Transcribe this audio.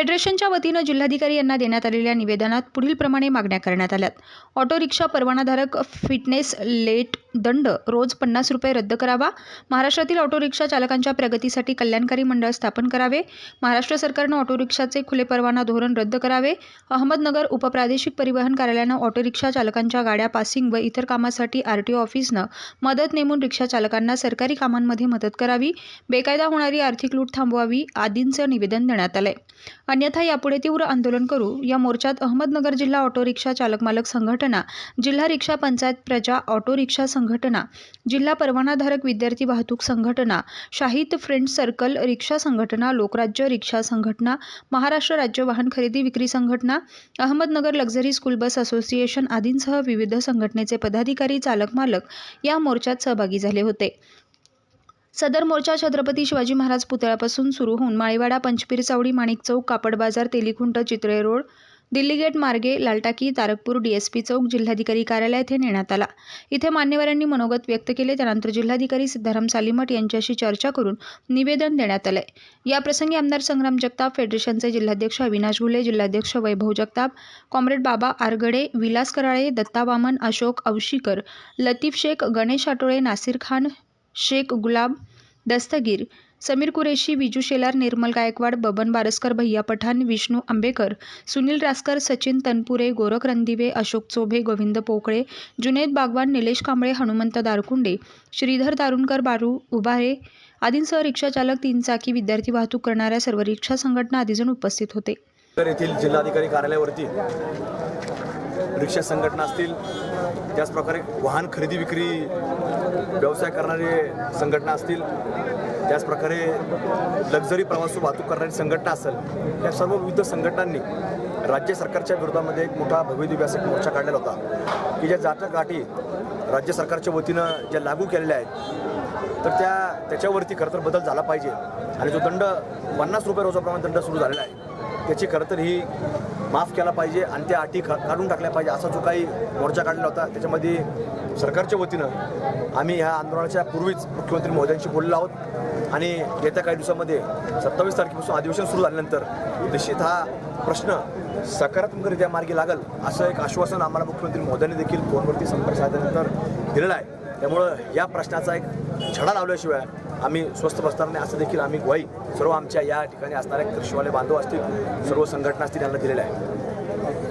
फेडरेशनच्या वतीनं जिल्हाधिकारी यांना देण्यात आलेल्या निवेदनात पुढील प्रमाणे मागण्या करण्यात आल्यात. ऑटो रिक्षा परवानाधारक फिटनेस लेट दंड रोज पन्नास रुपये रद्द करावा. महाराष्ट्रातील ऑटो रिक्षा चालकांच्या प्रगतीसाठी कल्याणकारी मंडळ स्थापन करावे. महाराष्ट्र सरकारनं ऑटो रिक्षाचे खुले परवाना धोरण रद्द करावे. अहमदनगर उपप्रादेशिक परिवहन कार्यालयानं ऑटो रिक्षा चालकांच्या गाड्या पासिंग व इतर कामासाठी आर टी ओ ऑफिसनं मदत नेमून रिक्षा चालकांना सरकारी कामांमध्ये मदत करावी. बेकायदा होणारी आर्थिक लूट थांबवावी आदींचं निवेदन देण्यात आलंय. अन्यथा यापुढे तीव्र आंदोलन करू. या मोर्चात अहमदनगर जिल्हा ऑटो रिक्षा चालक मालक संघटना जिल्हा रिक्षा पंचायत प्रजा ऑटो रिक्षा संघटना जिल्हा परवानाधारक विद्यार्थी वाहतूक संघटना शाहिद फ्रेंड सर्कल रिक्षा संघटना लोकराज्य रिक्षा संघटना महाराष्ट्र राज्य वाहन खरेदी विक्री संघटना Ahmednagar luxury school bus association आदींसह विविध संघटनेचे पदाधिकारी चालक मालक या मोर्चात सहभागी झाले होते. सदर मोर्चा छत्रपती शिवाजी महाराज पुतळ्यापासून सुरू होऊन माळीवाडा पंचपीर चावडी माणिक चौक कापड बाजार तेलीखुंट चित्रे रोड दिल्ली गेट मार्गे लालटाकी तारकपूर डीएसपी चौक जिल्हाधिकारी कार्यालय येथे नेण्यात आला. इथे मान्यवरांनी मनोगत व्यक्त केले. त्यानंतर जिल्हाधिकारी सिद्धाराम सालीमठ यांच्याशी चर्चा करून निवेदन देण्यात आले याप्रसंगी आमदार संग्राम जगताप फेडरेशनचे जिल्हाध्यक्ष अविनाश घुले जिल्हाध्यक्ष वैभव जगताप कॉम्रेड बाबा आरगडे विलास कराळे दत्ता वामन अशोक अवशीकर लतीफ शेख गणेश आटोळे नासिर खान शेख गुलाब दस्तगीर समीर कुरेशी विजू शेलार निर्मल गायकवाड बबन बारसकर भैया पठाण विष्णू आंबेकर सुनील रासकर सचिन तनपुरे गोरख रणदिवे अशोक चोभे गोविंद पोकळे जुनेद बागवान निलेश कांबळे हनुमंत दारकुंडे श्रीधर दारुणकर बारू उभारे आदींसह रिक्षाचालक तीन चाकी विद्यार्थी वाहतूक करणाऱ्या सर्व रिक्षा संघटना आदीजण उपस्थित होते. तर येथील जिल्हाधिकारी कार्यालयावरती रिक्षा संघटना असतील त्याचप्रकारे वाहन खरेदी विक्री व्यवसाय करणारे संघटना असतील त्याचप्रकारे लक्झरी प्रवास वाहतूक करणारी संघटना असेल या सर्व विविध संघटनांनी राज्य सरकारच्या विरोधामध्ये एक मोठा भव्यदिव्य एक मोर्चा काढलेला होता. की ज्या जाता गाठी राज्य सरकारच्या वतीनं ज्या लागू केलेल्या आहेत तर त्या त्याच्यावरती खरं तर बदल झाला पाहिजे. आणि जो दंड पन्नास रुपये रोजाप्रमाणे दंड सुरू झालेला आहे त्याची खरं तर ही माफ केला पाहिजे आणि त्या अटी ख काढून टाकल्या पाहिजे असा जो काही मोर्चा काढलेला होता त्याच्यामध्ये सरकारच्या वतीनं आम्ही ह्या आंदोलनाच्या पूर्वीच मुख्यमंत्री महोदयांशी बोललो आहोत. आणि येत्या काही दिवसामध्ये सत्तावीस तारखेपासून अधिवेशन सुरू झाल्यानंतर निश्चित हा प्रश्न सकारात्मकरित्या मार्गी लागल असं एक आश्वासन आम्हाला मुख्यमंत्री महोदयांनी देखील फोनवरती संपर्क साधल्यानंतर दिलेला आहे. त्यामुळं या प्रश्नाचा एक छडा लावल्याशिवाय आम्ही स्वस्थ बसणार नाही असं देखील आम्ही ग्वाही सर्व आमच्या या ठिकाणी असणाऱ्या कृषीवाले बांधव असतील सर्व संघटना असतील यांना दिलेल्या आहे.